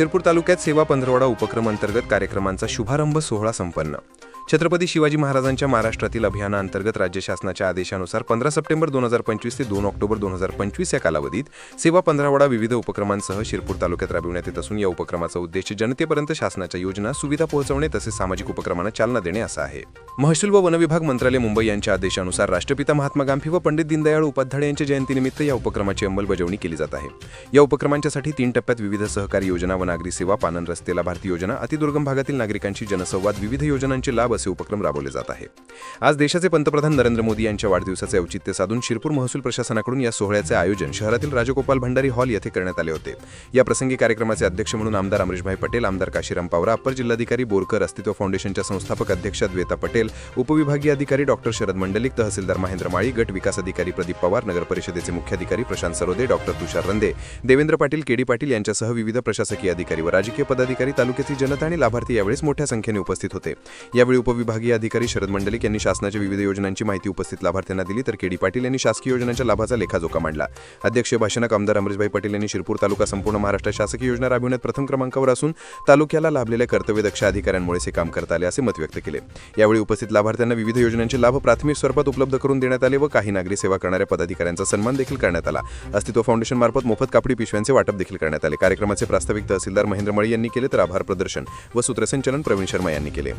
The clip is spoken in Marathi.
शिरपूर तालुक्यात सेवा पंधरवडा उपक्रम अंतर्गत कार्यक्रमांचा शुभारंभ सोहळा संपन्न. छत्रपती शिवाजी महाराजांच्या महाराष्ट्रातील अभियानाअंतर्गत राज्य शासनाच्या आदेशानुसार पंधरा सप्टेंबर दोन हजार पंचवीस ते दोन ऑक्टोबर दोन हजार पंचवीस या कालावधीत सेवा पंधरावडा विविध उपक्रमांसह शिरपूर तालुक्यात राबविण्यात येत असून या उपक्रमाचा उद्देश जनतेपर्यंत शासनाच्या योजना सुविधा पोहोचवणे तसेच सामाजिक उपक्रमांना चालना देणे असा आहे. महसूल व वनविभाग मंत्रालय मुंबई यांच्या आदेशानुसार राष्ट्रपिता महात्मा गांधी व पंडित दीनदयाळ उपाध्याय यांच्या जयंतीनिमित्त या उपक्रमाची अंमलबजावणी केली जात आहे. या उपक्रमांच्यासाठी तीन टप्प्यात विविध सहकारी योजना व नागरी सेवा पानन रस्ते लाभार्थी योजना अतिदुर्गम भागातील नागरिकांशी जनसंवाद विविध योजनांचे लाभ असे उपक्रम राबवले जात आहे आज देशाचे पंतप्रधान नरेंद्र मोदी यांच्या वाढदिवसाचे औचित्य साधून शिरपूर महसूल प्रशासनाकडून या सोहळ्याचे आयोजन शहरातील राजगोपाल भंडारी हॉल येथे करण्यात आले होते. या प्रसंगी कार्यक्रमाचे अध्यक्ष म्हणून आमदार अमरीशभाई पटेल आमदार काशीराम पावरा अप्पर जिल्हाधिकारी बोरकर अस्तित्व फाउंडेशनच्या संस्थापक अध्यक्ष द्वेता पटेल उपविभागीय अधिकारी डॉक्टर शरद मंडलिक तहसीलदार महेंद्र माळी गट विकास अधिकारी प्रदीप पवार नगर परिषदेचे मुख्याधिकारी प्रशांत सरोदे डॉक्टर तुषार रंदे देवेंद्र पाटील केडी पाटील यांच्यासह विविध प्रशासकीय अधिकारी व राजकीय पदाधिकारी तालुक्यातील जनता आणि लाभार्थी यावेळेस मोठ्या संख्येने उपस्थित होते. यावेळी उपविभागीय अधिकारी शरद मंडलिक यांनी शासनाच्या विविध योजनांची माहिती उपस्थित लाभार्थ्यांना दिली तर केडी पाटील यांनी शासकीय योजनांच्या लाभाचा लेखाजोखा मांडला. अध्यक्षीय भाषणात आमदार अमरीशभाई पटेल यांनी शिरपूर तालुका संपूर्ण महाराष्ट्रात शासकीय योजना राबविण्यात प्रथम क्रमांकावर असून तालुक्याला लाभलेल्या कर्तव्यदक्ष अधिकाऱ्यांमुळेच हे काम करता आले असे मत व्यक्त केले. यावेळी उपस्थित लाभार्थ्यांना विविध योजनांचे लाभ प्राथमिक स्वरूपात उपलब्ध करून देण्यात आले व काही नागरी सेवा करणाऱ्या पदाधिकाऱ्यांचा सन्मान देखील करण्यात आला. अस्तित्व फाउंडेशन मार्फत मोफत कापडी पिशव्यांचे वाटप देखील करण्यात आले. कार्यक्रमाचे प्रास्ताविक तहसीलदार महेंद्र मळी यांनी केले तर आभार प्रदर्शन व सूत्रसंचलन प्रवीण शर्मा यांनी केले.